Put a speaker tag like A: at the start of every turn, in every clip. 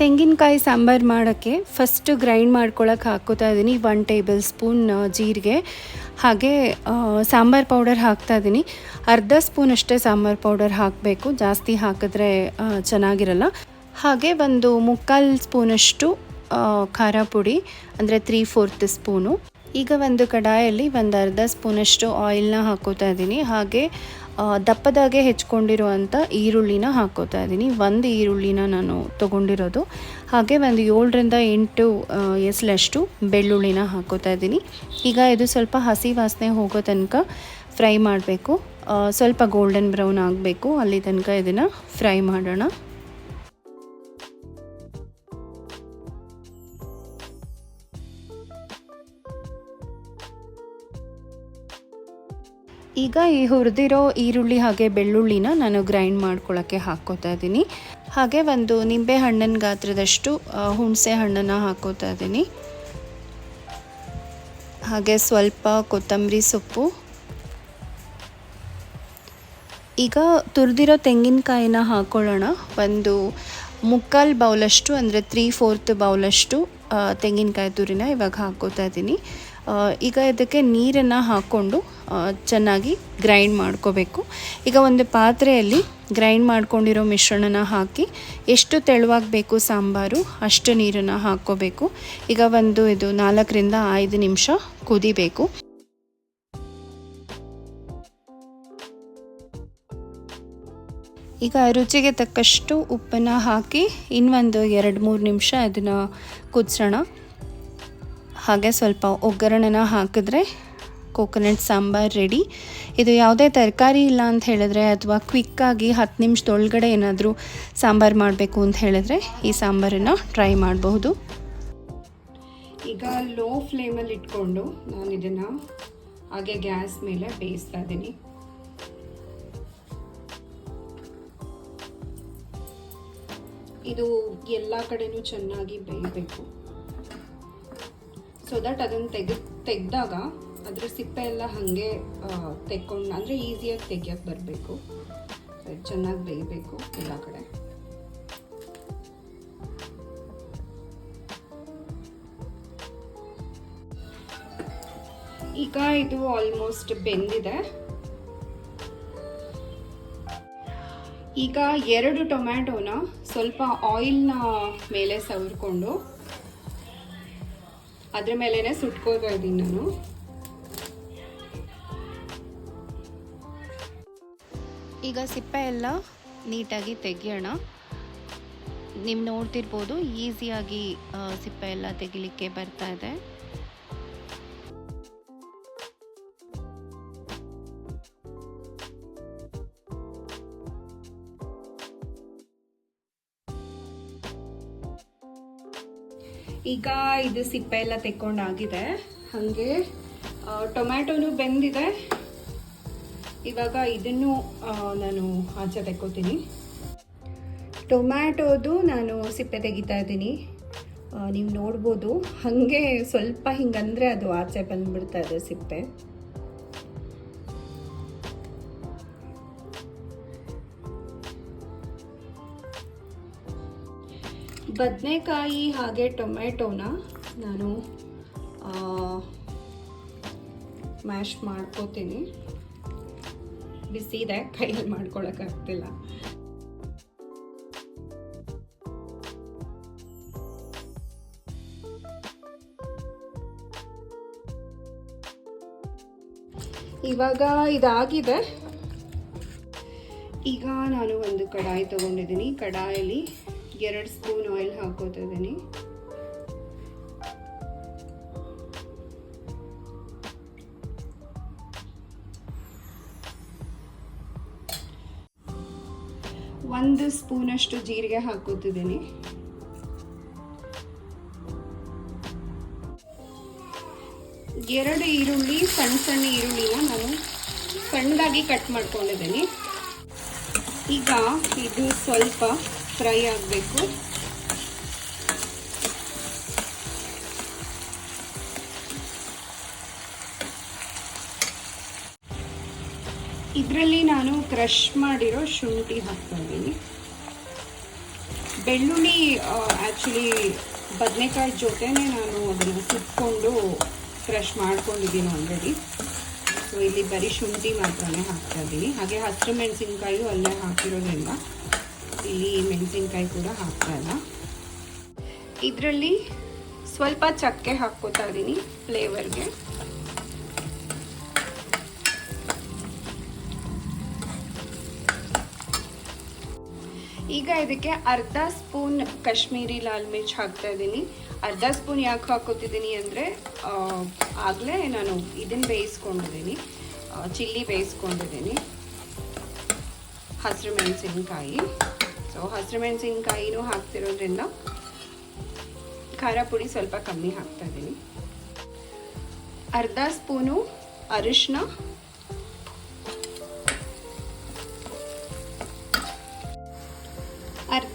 A: ತೆಂಗಿನಕಾಯಿ ಸಾಂಬಾರು ಮಾಡೋಕ್ಕೆ first grind ಮಾಡ್ಕೊಳಕ್ಕೆ ಹಾಕೋತಾ ಇದ್ದೀನಿ ಒನ್ ಟೇಬಲ್ ಸ್ಪೂನ್ ಜೀರಿಗೆ. ಹಾಗೆ ಸಾಂಬಾರು ಪೌಡರ್ ಹಾಕ್ತಾ ಇದ್ದೀನಿ ಅರ್ಧ ಸ್ಪೂನ್ ಅಷ್ಟೇ ಸಾಂಬಾರು ಪೌಡರ್ ಹಾಕಬೇಕು. ಜಾಸ್ತಿ ಹಾಕಿದ್ರೆ ಚೆನ್ನಾಗಿರಲ್ಲ. ಹಾಗೆ ಒಂದು ಮುಕ್ಕಾಲು ಸ್ಪೂನಷ್ಟು ಖಾರ ಪುಡಿ, ಅಂದರೆ ತ್ರೀ ಫೋರ್ತ್ ಸ್ಪೂನು ಈಗ ಒಂದು ಕಡಾಯಲ್ಲಿ ಒಂದು ಅರ್ಧ ಸ್ಪೂನಷ್ಟು ಆಯಿಲ್ನ ಹಾಕೋತಾ ಇದ್ದೀನಿ ಹಾಗೆ ದಪ್ಪದಾಗೆ ಹೆಚ್ಕೊಂಡಿರುವಂಥ ಈರುಳ್ಳಿನ ಹಾಕೋತಾ ಇದ್ದೀನಿ. ಒಂದು ಈರುಳ್ಳಿನ ನಾನು ತೊಗೊಂಡಿರೋದು. ಹಾಗೆ ಒಂದು ಏಳರಿಂದ ಎಂಟು ಎಸ್ಲಷ್ಟು ಬೆಳ್ಳುಳ್ಳಿನ ಹಾಕೋತಾ ಇದ್ದೀನಿ. ಈಗ ಇದು ಸ್ವಲ್ಪ ಹಸಿ ವಾಸನೆ ಹೋಗೋ ತನಕ ಫ್ರೈ ಮಾಡಬೇಕು. ಸ್ವಲ್ಪ ಗೋಲ್ಡನ್ ಬ್ರೌನ್ ಆಗಬೇಕು. ಅಲ್ಲಿ ತನಕ ಇದನ್ನು ಫ್ರೈ ಮಾಡೋಣ. ಈಗ ಈ ಹುರಿದಿರೋ ಈರುಳ್ಳಿ ಹಾಗೆ ಬೆಳ್ಳುಳ್ಳಿನ ನಾನು ಗ್ರೈಂಡ್ ಮಾಡ್ಕೊಳ್ಳೋಕ್ಕೆ ಹಾಕ್ಕೋತಾ ಇದ್ದೀನಿ ಹಾಗೆ ಒಂದು ನಿಂಬೆ ಹಣ್ಣಿನ ಗಾತ್ರದಷ್ಟು ಹುಣಸೆ ಹಣ್ಣನ್ನು ಹಾಕೋತಾ ಇದ್ದೀನಿ ಹಾಗೆ ಸ್ವಲ್ಪ ಕೊತ್ತಂಬರಿ ಸೊಪ್ಪು. ಈಗ ತುರಿದಿರೋ ತೆಂಗಿನಕಾಯಿನ ಹಾಕ್ಕೊಳ್ಳೋಣ ಒಂದು ಮುಕ್ಕಾಲು ಬೌಲಷ್ಟು, ಅಂದರೆ ತ್ರೀ ಫೋರ್ತ್ ಬೌಲಷ್ಟು ತೆಂಗಿನಕಾಯಿ ತುರಿನ ಇವಾಗ ಹಾಕ್ಕೋತಾ ಇದ್ದೀನಿ ಈಗ ಇದಕ್ಕೆ ನೀರನ್ನು ಹಾಕ್ಕೊಂಡು ಚೆನ್ನಾಗಿ ಗ್ರೈಂಡ್ ಮಾಡ್ಕೋಬೇಕು. ಈಗ ಒಂದು ಪಾತ್ರೆಯಲ್ಲಿ ಗ್ರೈಂಡ್ ಮಾಡ್ಕೊಂಡಿರೋ ಮಿಶ್ರಣನ ಹಾಕಿ ಎಷ್ಟು ತೆಳುವಾಗಬೇಕು ಸಾಂಬಾರು, ಅಷ್ಟು ನೀರನ್ನು ಹಾಕ್ಕೋಬೇಕು. ಈಗ ಒಂದು ಇದು ನಾಲ್ಕರಿಂದ ಐದು ನಿಮಿಷ ಕುದಿಬೇಕು. ಈಗ ರುಚಿಗೆ ತಕ್ಕಷ್ಟು ಉಪ್ಪನ್ನು ಹಾಕಿ ಇನ್ನೊಂದು ಎರಡು ಮೂರು ನಿಮಿಷ ಅದನ್ನು ಕುದಿಸೋಣ. ಹಾಗೆ ಸ್ವಲ್ಪ ಒಗ್ಗರಣೆನ ಹಾಕಿದ್ರೆ ಕೋಕೋನಟ್ ಸಾಂಬಾರು ರೆಡಿ. ಇದು ಯಾವುದೇ ತರಕಾರಿ ಇಲ್ಲ ಅಂತ ಹೇಳಿದ್ರೆ ಅಥವಾ ಕ್ವಿಕ್ಕಾಗಿ ಹತ್ತು ನಿಮಿಷದೊಳಗಡೆ ಏನಾದರೂ ಸಾಂಬಾರು ಮಾಡಬೇಕು ಅಂತ ಹೇಳಿದ್ರೆ ಈ ಸಾಂಬಾರನ್ನು ಟ್ರೈ ಮಾಡಬಹುದು. ಈಗ ಲೋ ಫ್ಲೇಮಲ್ಲಿ ಇಟ್ಕೊಂಡು ನಾನು ಇದನ್ನು ಹಾಗೆ ಗ್ಯಾಸ್ ಮೇಲೆ ಬೇಯಿಸ್ತಾ ಇದ್ದೀನಿ. ಇದು ಎಲ್ಲ ಕಡೆನೂ ಚೆನ್ನಾಗಿ ಬೇಯಬೇಕು. ಸೊ ದಟ್ ಅದನ್ನು ತೆಗೆ ತೆಗೆದಾಗ ಅದರ ಸಿಪ್ಪೆ ಎಲ್ಲ ಹಾಗೆ ತೆಕ್ಕೊಂಡು, ಅಂದರೆ ಈಸಿಯಾಗಿ ತೆಗಿಯೋಕ್ಕೆ ಬರಬೇಕು. ಚೆನ್ನಾಗಿ ಬೇಯಬೇಕು ಎಲ್ಲ ಕಡೆ. ಈಗ ಇದು ಆಲ್ಮೋಸ್ಟ್ ಬೆಂದಿದೆ. ಈಗ ಎರಡು ಟೊಮ್ಯಾಟೋನ ಸ್ವಲ್ಪ ಆಯಿಲ್ನ ಮೇಲೆ ಸವರ್ಕೊಂಡು, ಅದ್ರ ಮೇಲೇನೆ ಸುಟ್ಕೋತಾ ಇದ್ದೀನಿ ನಾನು. ಈಗ ಸಿಪ್ಪೆ ಎಲ್ಲ ನೀಟಾಗಿ ತೆಗೆಯೋಣ. ನೀವು ನೋಡ್ತಿರ್ಬೋದು, ಈಸಿಯಾಗಿ ಸಿಪ್ಪೆ ಎಲ್ಲ ತೆಗಿಲಿಕ್ಕೆ ಬರ್ತಾ ಇದೆ. ಈಗ ಇದು ಸಿಪ್ಪೆ ಎಲ್ಲ ತೆಕ್ಕೊಂಡಾಗಿದೆ. ಹಾಗೆ ಟೊಮ್ಯಾಟೊನು ಬೆಂದಿದೆ. ಇವಾಗ ಇದನ್ನು ನಾನು ಆಚೆ ತೆಕ್ಕೋತೀನಿ. ಟೊಮ್ಯಾಟೋದು ನಾನು ಸಿಪ್ಪೆ ತೆಗಿತಾ ಇದ್ದೀನಿ. ನೀವು ನೋಡ್ಬೋದು. ಹಾಗೆ ಸ್ವಲ್ಪ ಹಿಂಗಂದ್ರೆ ಅದು ಆಚೆ ಬಂದುಬಿಡ್ತಾ ಇದೆ ಸಿಪ್ಪೆ. ಬದನೆಕಾಯಿ ಹಾಗೆ ಟೊಮ್ಯಾಟೋನ ನಾನು ಮ್ಯಾಶ್ ಮಾಡ್ಕೋತೀನಿ. ಬಿಸಿ ಇದೆ ಕೈಯಲ್ಲಿ ಮಾಡ್ಕೊಳಕ್ಕಾಗ್ತಿಲ್ಲ ಇವಾಗ ಇದಾಗಿದೆ. ಈಗ ನಾನು ಒಂದು ಕಡಾಯಿ ತಗೊಂಡಿದ್ದೀನಿ. ಕಡಾಯಲ್ಲಿ ಎರಡು ಸ್ಪೂನ್ ಆಯಿಲ್ ಹಾಕೋತಾ ಒಂದು ಸ್ಪೂನಷ್ಟು ಜೀರಿಗೆ ಹಾಕೋತಿದ್ದೀನಿ ಎರಡು ಈರುಳ್ಳಿ, ಸಣ್ಣ ಸಣ್ಣ ಈರುಳ್ಳಿನ ನಾನು ಸಣ್ಣದಾಗಿ ಕಟ್ ಮಾಡ್ಕೊಂಡಿದ್ದೀನಿ. ಈಗ ಇದು ಸ್ವಲ್ಪ ಫ್ರೈ ಆಗಬೇಕು. ಇದರಲ್ಲಿ ನಾನು ಕ್ರಷ್ ಮಾಡಿರೋ ಶುಂಠಿ ಹಾಕ್ತಾ ಬೆಳ್ಳುಳ್ಳಿ ಆ್ಯಕ್ಚುಲಿ ಬದನೆಕಾಯಿ ಜೊತೆನೇ ನಾನು ಅದನ್ನು ಸುಟ್ಕೊಂಡು ಕ್ರಷ್ ಮಾಡ್ಕೊಂಡಿದ್ದೀನಿ ಆಲ್ರೆಡಿ ಸೊ ಇಲ್ಲಿ ಬರೀ ಶುಂಠಿ ಮಾತ್ರನೇ ಹಾಕ್ತಾ ಇದ್ದೀನಿ. ಹಾಗೆ ಹಸಿರು ಮೆಣಸಿನ್ಕಾಯಿ ಅಲ್ಲೇ ಹಾಕಿರೋದ್ರಿಂದ ಇಲ್ಲಿ ಮೆಣಸಿನ್ಕಾಯಿ ಕೂಡ ಹಾಕ್ತಾ ಇಲ್ಲ. ಇದರಲ್ಲಿ ಸ್ವಲ್ಪ ಚಕ್ಕೆ ಹಾಕ್ಕೋತಾ ಇದ್ದೀನಿ ಫ್ಲೇವರ್ಗೆ ಈಗ ಇದಕ್ಕೆ ಅರ್ಧ ಸ್ಪೂನ್ ಕಾಶ್ಮೀರಿ ಲಾಲ್ ಮಿರ್ಚ್ ಹಾಕ್ತಾ ಇದ್ದೀನಿ. ಅರ್ಧ ಸ್ಪೂನ್ ಯಾಕೆ ಹಾಕೋತಿದ್ದೀನಿ ಅಂದರೆ ಆಗಲೇ ನಾನು ಇದನ್ನು ಬೇಯಿಸ್ಕೊಂಡಿದ್ದೀನಿ. ಚಿಲ್ಲಿ ಬೇಯಿಸ್ಕೊಂಡಿದ್ದೀನಿ. ಹಸಿರು ಮೆಣಸಿನ್ಕಾಯಿ. ಸೊ ಹಸಿರು ಮೆಣಸಿನ್ಕಾಯಿನೂ ಹಾಕ್ತಿರೋದ್ರಿಂದ ಖಾರ ಪುಡಿ ಸ್ವಲ್ಪ ಕಮ್ಮಿ ಹಾಕ್ತಾ ಇದ್ದೀನಿ. ಅರ್ಧ ಸ್ಪೂನು ಅರಿಶಿನ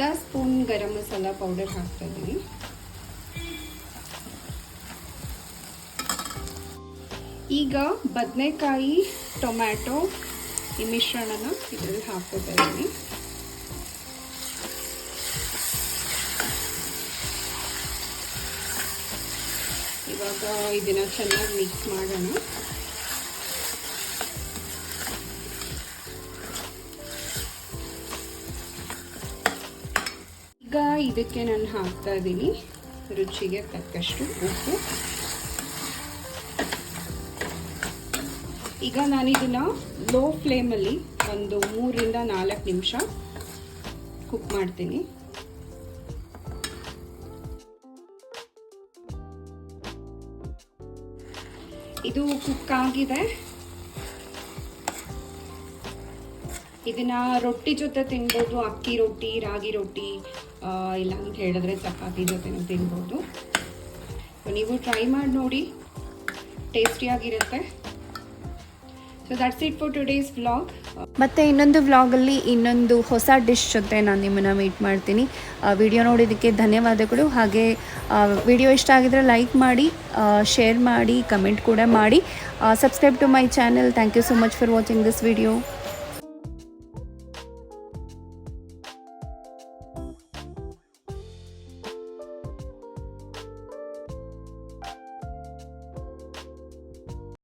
A: ಅರ್ಧ ಸ್ಪೂನ್ ಗರಂ ಮಸಾಲ ಪೌಡರ್ ಹಾಕ್ತಾ ಇದ್ದೀನಿ ಈಗ ಬದನೆಕಾಯಿ, ಟೊಮ್ಯಾಟೊ ಈ ಮಿಶ್ರಣನ ಇದರಲ್ಲಿ ಹಾಕ್ಕೋತಾ ಇದ್ದೀನಿ ಇವಾಗ ಇದನ್ನ ಚೆನ್ನಾಗಿ ಮಿಕ್ಸ್ ಮಾಡೋಣ. ಈಗ ಇದಕ್ಕೆ ನಾನು ಹಾಕ್ತಾ ಇದ್ದೀನಿ. ರುಚಿಗೆ ತಕ್ಕಷ್ಟು ಉಪ್ಪು. ಈಗ ನಾನು ಇದನ್ನ ಲೋ ಫ್ಲೇಮಲ್ಲಿ ಒಂದು ಮೂರರಿಂದ ನಾಲ್ಕು ನಿಮಿಷ ಕುಕ್ ಮಾಡ್ತೀನಿ. ಇದು ಕುಕ್ ಆಗಿದೆ. ಇದನ್ನ ರೊಟ್ಟಿ ಜೊತೆ ತಿನ್ಬೋದು, ಅಕ್ಕಿ ರೊಟ್ಟಿ, ರಾಗಿ ರೊಟ್ಟಿ ಇಲ್ಲ ಅಂತ ಹೇಳಿದ್ರೆ ಚಪಾತಿ ಜೊತೆನೂ ತಿನ್ಬೋದು. ನೀವು ಟ್ರೈ ಮಾಡಿ ನೋಡಿ. ಟೇಸ್ಟಿಯಾಗಿರುತ್ತೆ. So that's it for today's vlog
B: ಮತ್ತು ಇನ್ನೊಂದು ವ್ಲಾಗಲ್ಲಿ ಇನ್ನೊಂದು ಹೊಸ ಡಿಶ್ ಜೊತೆ ನಾನು ನಿಮ್ಮನ್ನು ಮೀಟ್ ಮಾಡ್ತೀನಿ. ವಿಡಿಯೋ ನೋಡಿದ್ದಕ್ಕೆ ಧನ್ಯವಾದಗಳು. ಹಾಗೆ ವಿಡಿಯೋ ಇಷ್ಟ ಆಗಿದ್ರೆ ಲೈಕ್ ಮಾಡಿ ಶೇರ್ ಮಾಡಿ ಕಮೆಂಟ್ ಕೂಡ ಮಾಡಿ. Subscribe to my channel thank you so much for watching this video